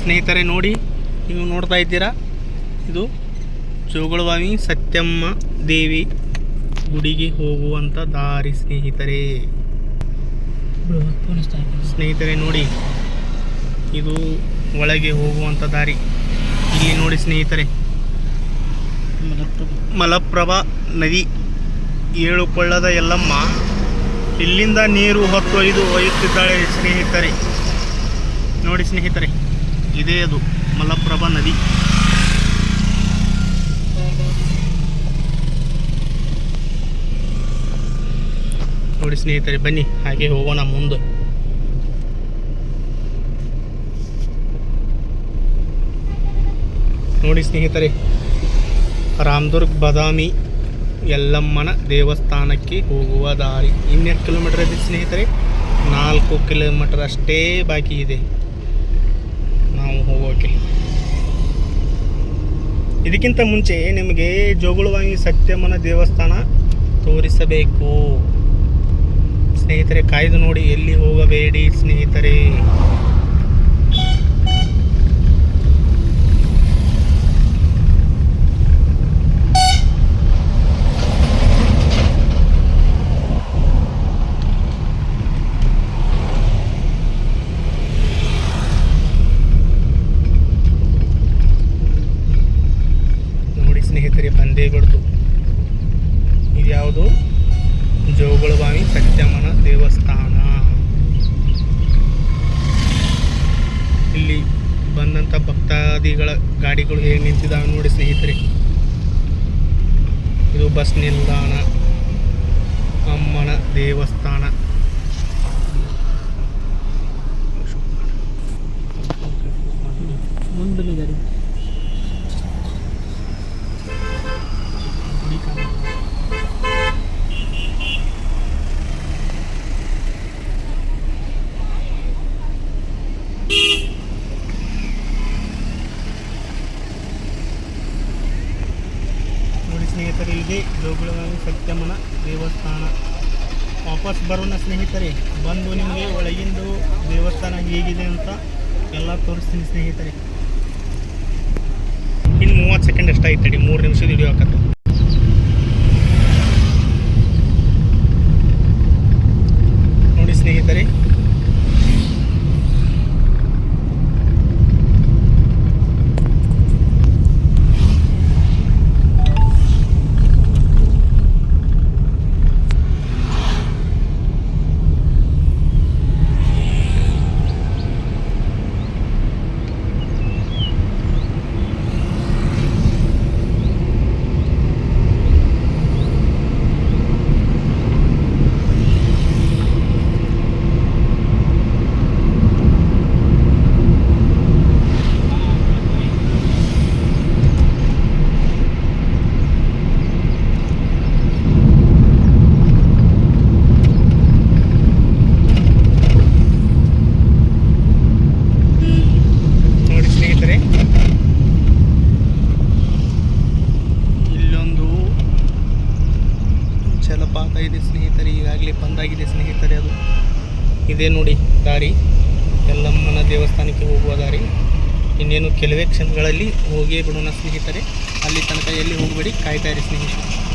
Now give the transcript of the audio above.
ಸ್ನೇಹಿತರೆ ನೋಡಿ ನೀವು ನೋಡ್ತಾ ಇದ್ದೀರಾ? ಇದು ಜೋಗುಳವಾಮಿ ಸತ್ಯಮ್ಮ ದೇವಿ ಗುಡಿಗೆ ಹೋಗುವಂಥ ದಾರಿ ಸ್ನೇಹಿತರೆ. ಸ್ನೇಹಿತರೆ ನೋಡಿ ಇದು ಒಳಗೆ ಹೋಗುವಂಥ ದಾರಿ. ಇಲ್ಲಿ ನೋಡಿ ಸ್ನೇಹಿತರೆ. ಮಲಪ್ರಭಾ. ನದಿ ಏಳು ಕೊಳ್ಳದ ಎಲ್ಲಮ್ಮ ಇಲ್ಲಿಂದ ನೀರು ಹೊತ್ತೊಯ್ದು ಒಯ್ಯುತ್ತಿದ್ದಾಳೆ ಸ್ನೇಹಿತರೆ. ನೋಡಿ ಸ್ನೇಹಿತರೆ. ಇದೇ ಅದು ಮಲಪ್ರಭಾ ನದಿ. ನೋಡಿ ಸ್ನೇಹಿತರೆ, ಬನ್ನಿ, ಹಾಗೆ ಹೋಗೋಣ ಮುಂದೆ. ನೋಡಿ ಸ್ನೇಹಿತರೆ, ರಾಮದುರ್ಗ್ ಬದಾಮಿ, ಯಲ್ಲಮ್ಮನ ದೇವಸ್ಥಾನಕ್ಕೆ ಹೋಗುವ ದಾರಿ ಇನ್ನೆಷ್ಟು ಕಿಲೋಮೀಟರ್ ಇದೆ ಸ್ನೇಹಿತರೆ. ನಾಲ್ಕು ಕಿಲೋಮೀಟರ್ ಅಷ್ಟೇ ಬಾಕಿ ಇದೆ. ನಾವು ಹೋಗೋಕೆ ಇದಕ್ಕಿಂತ ಮುಂಚೆ ನಿಮಗೆ ಜೋಗುಳವಾಂಗಿ ಸತ್ಯಮ್ಮನ ದೇವಸ್ಥಾನ ತೋರಿಸಬೇಕು. ಸ್ನೇಹಿತರೆ, ಕಾಯ್ದು ನೋಡಿ ಎಲ್ಲಿ ಹೋಗಬೇಡಿ ಸ್ನೇಹಿತರೆ. ಸ್ನೇಹಿತರೆ ಬಂದೇ ಬಿಡ್ತು. ಇದ್ಯಾವುದು? ಜೋಗುಳಬಾವಿ, ಸತ್ಯಮ್ಮನ ದೇವಸ್ಥಾನ. ಇಲ್ಲಿ ಬಂದಂಥ ಭಕ್ತಾದಿಗಳ ಗಾಡಿಗಳು ಹೇಗೆ ನಿಂತಿದ್ದಾವೆ ನೋಡಿ ಸ್ನೇಹಿತರೆ. ಇದು ಬಸ್ ನಿಲ್ದಾಣ. ಅಮ್ಮನ ದೇವಸ್ಥಾನ ಮುಂದೆ ಗಾಡಿ ನೋಡಿ ಸ್ನೇಹಿತರೆ ಸತ್ಯಮನ ದೇವಸ್ಥಾನ. ವಾಪಸ್ ಬರೋಣ ಸ್ನೇಹಿತರೆ. ಬಂದು ನಿಮಗೆ ಒಳಗಿಂದು ದೇವಸ್ಥಾನ ಹೇಗಿದೆ ಅಂತ ಎಲ್ಲ ತೋರಿಸ್ತೀನಿ ಸ್ನೇಹಿತರೆ. ಇನ್ನು ಮೂವತ್ತು ಸೆಕೆಂಡ್ ಎಷ್ಟಾಯ್ತು ಮೂರು ನಿಮಿಷದ ವಿಡಿಯೋ ಹಾಕತ್ತು ನೋಡಿ ಸ್ನೇಹಿತರೆ ನೋಡಿ ಸ್ನೇಹಿತರೆ ಇಲ್ಲೊಂದು ಜಲಪಾತ ಇದೆ ಸ್ನೇಹಿತರೆ, ಈಗಾಗಲೇ ಬಂದಾಗಿದೆ ಸ್ನೇಹಿತರೆ ಅದು. ಇದೇ ನೋಡಿ ದಾರಿ. ಎಲ್ಲಮ್ಮನ ದೇವಸ್ಥಾನಕ್ಕೆ ಹೋಗುವ ದಾರಿ. ಇನ್ನೇನು ಕೆಲವೇ ಕ್ಷಣಗಳಲ್ಲಿ ಹೋಗಿಯೇ ಬಿಡೋಣ ಸ್ನೇಹಿತರೆ. ಅಲ್ಲಿ ತನಕ ಎಲ್ಲಿ ಹೋಗಬೇಡಿ, ಕಾಯ್ತಾ ಇರಿ ಸ್ನೇಹಿತರೆ.